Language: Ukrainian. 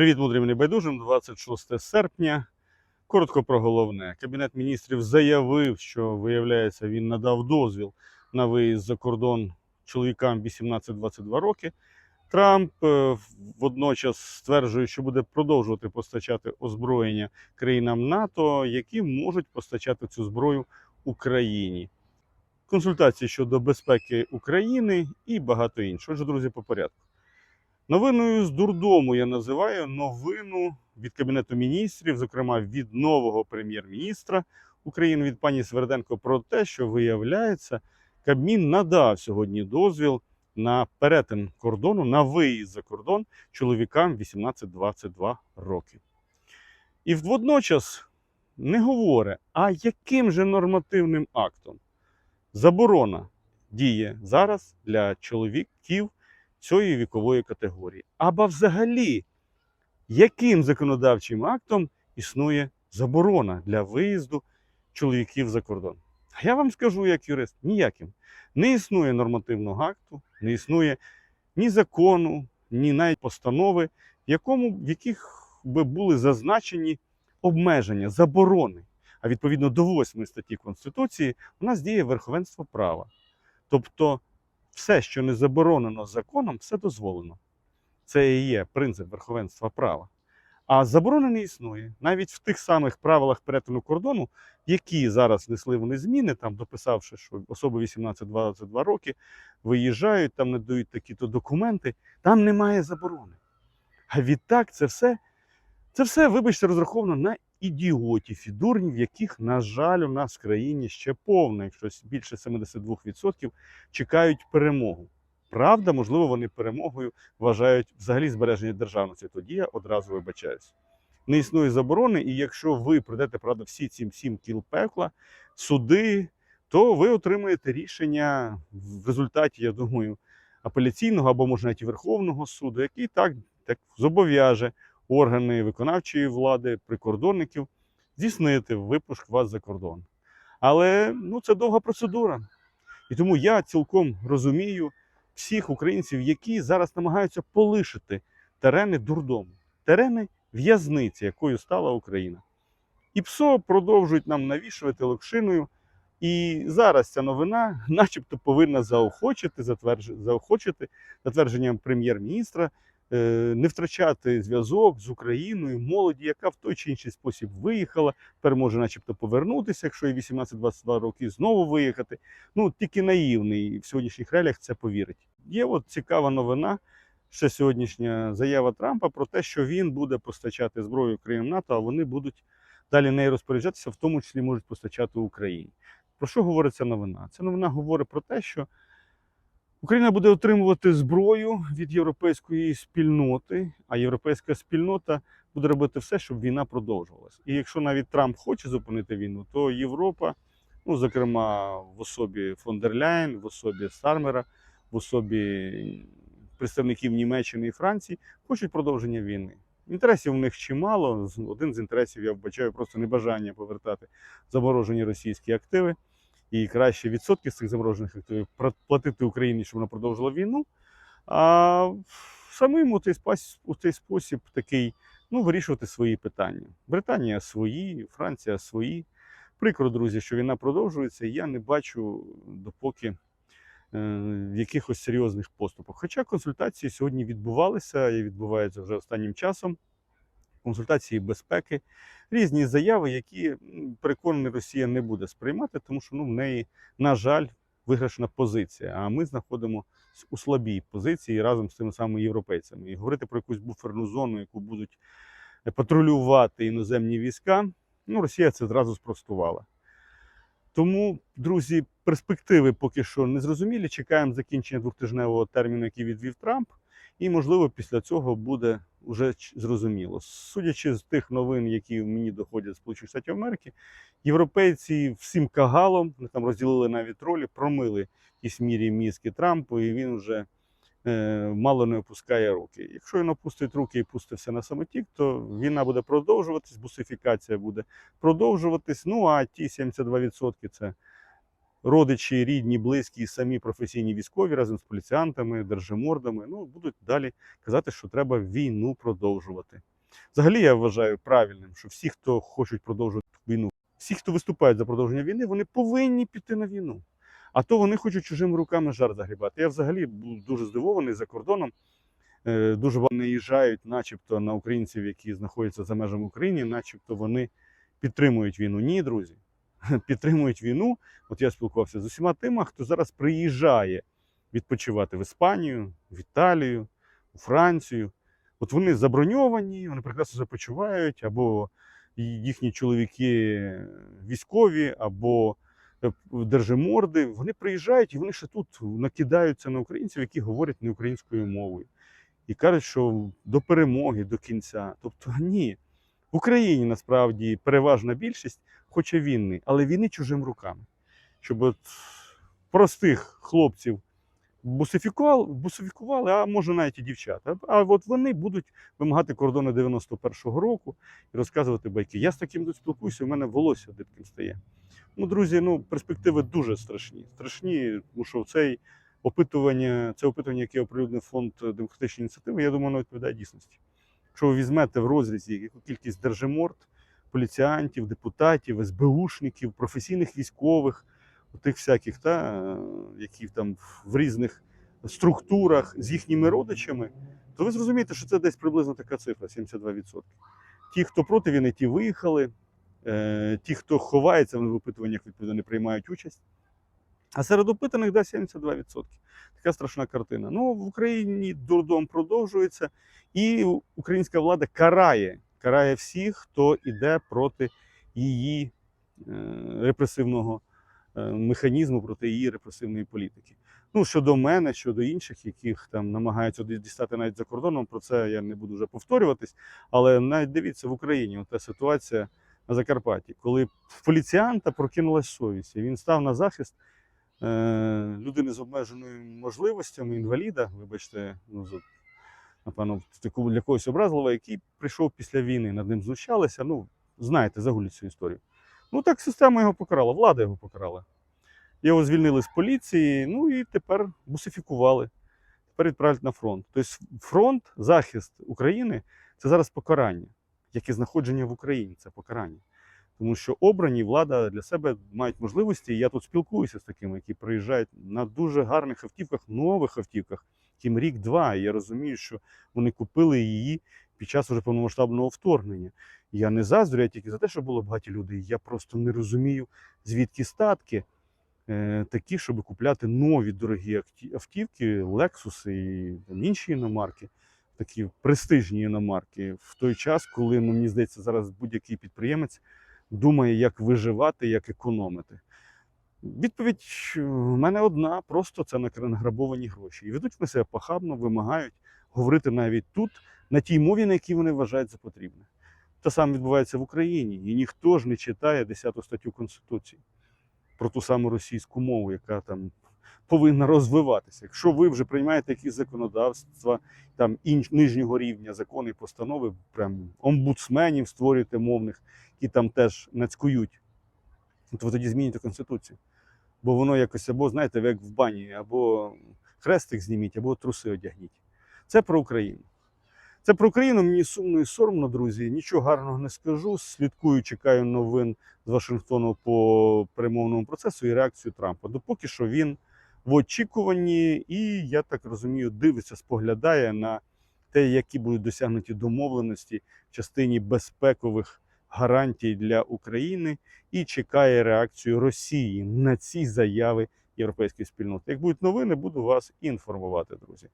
Привіт, мудрим небайдужим. 26 серпня. Коротко про головне. Кабінет міністрів заявив, що, виявляється, він надав дозвіл на виїзд за кордон чоловікам 18-22 роки. Трамп е, водночас стверджує, що буде продовжувати постачати озброєння країнам НАТО, які можуть постачати цю зброю Україні. Консультації щодо безпеки України і багато іншого. Отже, друзі, по порядку. Новиною з дурдому я називаю новину від Кабінету міністрів, зокрема від нового прем'єр-міністра України від пані Сверденко, про те, що виявляється, Кабмін надав сьогодні дозвіл на перетин кордону, на виїзд за кордон чоловікам 18-22 роки. І водночас не говорить, а яким же нормативним актом заборона діє зараз для чоловіків цієї вікової категорії. Або взагалі, яким законодавчим актом існує заборона для виїзду чоловіків за кордон? А я вам скажу, як юрист, ніяким. Не існує нормативного акту, не існує ні закону, ні навіть постанови, в, якому, в яких би були зазначені обмеження, заборони. А відповідно до 8 статті Конституції у нас діє верховенство права. Тобто все, що не заборонено законом, все дозволено. Це і є принцип верховенства права. А заборони не існує. Навіть в тих самих правилах перетину кордону, які зараз несли вони зміни, там дописавши, що особи 18-22 роки виїжджають, там надають такі-то документи, там немає заборони. А відтак це все, це все, вибачте, розраховано на ідіотів і дурнів, яких, на жаль, у нас в країні ще повно, якщо більше 72% чекають перемогу. Правда, можливо, вони перемогою вважають взагалі збереження державності. Тоді я одразу вибачаюсь. Не існує заборони, і якщо ви пройдете правда, всі ці сім кіл пекла, суди, то ви отримаєте рішення в результаті, я думаю, апеляційного або може навіть і Верховного суду, який так, так зобов'яже органи виконавчої влади, прикордонників здійснити випуск вас за кордон. Але ну, це довга процедура. І тому я цілком розумію всіх українців, які зараз намагаються полишити терени дурдому, терени в'язниці, якою стала Україна. І ПСО продовжують нам навішувати локшиною. І зараз ця новина, начебто, повинна заохочити, заохочити затвердженням прем'єр-міністра, не втрачати зв'язок з Україною, молоді, яка в той чи інший спосіб виїхала, тепер може, начебто, повернутися, якщо їй 18-22 роки, знову виїхати. Ну, тільки наївний в сьогоднішніх реаліях це повірить. Є от цікава новина. Ще сьогоднішня заява Трампа про те, що він буде постачати зброю країнам НАТО, а вони будуть далі нею розпоряджатися, в тому числі можуть постачати Україні. Про що говорить ця новина? Ця новина говорить про те, що Україна буде отримувати зброю від європейської спільноти, а європейська спільнота буде робити все, щоб війна продовжувалась. І якщо навіть Трамп хоче зупинити війну, то Європа, ну зокрема в особі фон дер Ляйн, в особі Стармера, в особі представників Німеччини і Франції, хочуть продовження війни. Інтересів у них чимало. Один з інтересів я вбачаю просто небажання повертати заморожені російські активи і краще відсотки з цих заморожених активів платити Україні, щоб вона продовжила війну. А самим у цей, у цей спосіб такий ну, вирішувати свої питання. Британія свої, Франція свої. Прикро, друзі, що війна продовжується, і я не бачу допоки е, якихось серйозних поступок. Хоча консультації сьогодні відбувалися і відбуваються вже останнім часом. Консультації безпеки, різні заяви, які переконаний Росія не буде сприймати, тому що ну, в неї, на жаль, виграшна позиція. А ми знаходимо у слабій позиції разом з тими самими європейцями. І говорити про якусь буферну зону, яку будуть патрулювати іноземні війська, ну, Росія це зразу спростувала. Тому, друзі, перспективи поки що не зрозумілі. Чекаємо закінчення двохтижневого терміну, який відвів Трамп, і, можливо, після цього буде вже зрозуміло. Судячи з тих новин, які мені доходять з Сполучених Штатів Америки, європейці всім кагалом, там розділили навіть ролі, промили в якійсь мірі мізки Трампу, і він вже е, мало не опускає руки. Якщо він опустить руки і пустився на самотік, то війна буде продовжуватись, бусифікація буде продовжуватись. Ну а ті 72% це родичі, рідні, близькі, самі професійні військові разом з поліціянтами, держимордами, ну будуть далі казати, що треба війну продовжувати. Взагалі я вважаю правильним, що всі, хто хочуть продовжувати війну, всі, хто виступають за продовження війни, вони повинні піти на війну. А то вони хочуть чужими руками жар загрібати. Я взагалі був дуже здивований за кордоном. Е, Дуже вони наїжджають, начебто, на українців, які знаходяться за межами України, начебто вони підтримують війну. Ні, друзі, підтримують війну. От я спілкувався з усіма тими, хто зараз приїжджає відпочивати в Іспанію, в Італію, у Францію. От вони заброньовані, вони прекрасно започивають, або їхні чоловіки військові, або е, держиморди. Вони приїжджають і вони ще тут накидаються на українців, які говорять не українською мовою. І кажуть, що до перемоги, до кінця. Тобто ні. В Україні насправді переважна більшість хоче війни, але війни чужим руками. Щоб от простих хлопців бусифікували, а може навіть і дівчата. А от вони будуть вимагати кордони 91-го року і розказувати байки. Я з таким спілкуюся, у мене волосся дибким стає. Ну, друзі, ну перспективи дуже страшні. Страшні, тому що цей опитування, це опитування, яке оприлюднив фонд демократичної ініціативи, я думаю, воно відповідає дійсності. Якщо ви візьмете в розрізі яку кількість держиморд, поліціантів, депутатів, СБУшників, професійних військових, тих всяких, та, які там в різних структурах з їхніми родичами, то ви зрозумієте, що це десь приблизно така цифра 72%. Ті, хто проти війни, ті виїхали, е, ті, хто ховається в опитуваннях, відповідно, не приймають участь. А серед опитаних да, 72%. Така страшна картина. Ну, в Україні дурдом продовжується, і українська влада карає, карає всіх, хто йде проти її е, репресивного е, механізму, проти її репресивної політики. Ну, щодо мене, щодо інших, яких там намагаються дістати навіть за кордоном, про це я не буду вже повторюватись. Але навіть дивіться в Україні, ота ситуація на Закарпатті, коли в поліціянта прокинулась совість, і він став на захист е, людини з обмеженими можливостями, інваліда, вибачте, ну, напевно, для когось образливо, який прийшов після війни, над ним знущалися. Ну, знаєте, загуліть цю історію. Ну так система його покарала, влада його покарала. Його звільнили з поліції, ну і тепер бусифікували. Тепер відправлять на фронт. Тобто фронт, захист України це зараз покарання, як і знаходження в Україні це покарання. Тому що обрані влада для себе мають можливості. Я тут спілкуюся з такими, які приїжджають на дуже гарних автівках, нових автівках, яким рік-два. Я розумію, що вони купили її під час уже повномасштабного вторгнення. Я не заздрю, я тільки за те, що було багаті людей. Я просто не розумію, звідки статки е, такі, щоб купляти нові дорогі автівки, Lexus і там, інші іномарки, такі престижні іномарки, в той час, коли ну, мені здається, зараз будь-який підприємець думає, як виживати, як економити. Відповідь в мене одна: просто це награбовані гроші. І ведуть вони себе похабно, вимагають говорити навіть тут, на тій мові, на якій вони вважають за потрібне. Те саме відбувається в Україні, і ніхто ж не читає 10 статтю Конституції про ту саму російську мову, яка там повинна розвиватися. Якщо ви вже приймаєте якісь законодавства там інш, нижнього рівня, закони, постанови, прям омбудсменів створюєте мовних, які там теж нацькують, то ви тоді зміните Конституцію. Бо воно якось або, знаєте, як в бані, або хрестик зніміть, або труси одягніть. Це про Україну. Це про Україну мені сумно і соромно, друзі. Нічого гарного не скажу. Слідкую, чекаю новин з Вашингтону по перемовному процесу і реакцію Трампа. Допоки що він в очікуванні, і я так розумію, дивиться, споглядає на те, які будуть досягнуті домовленості в частині безпекових гарантій для України, і чекає реакцію Росії на ці заяви європейської спільноти. Як будуть новини, буду вас інформувати, друзі.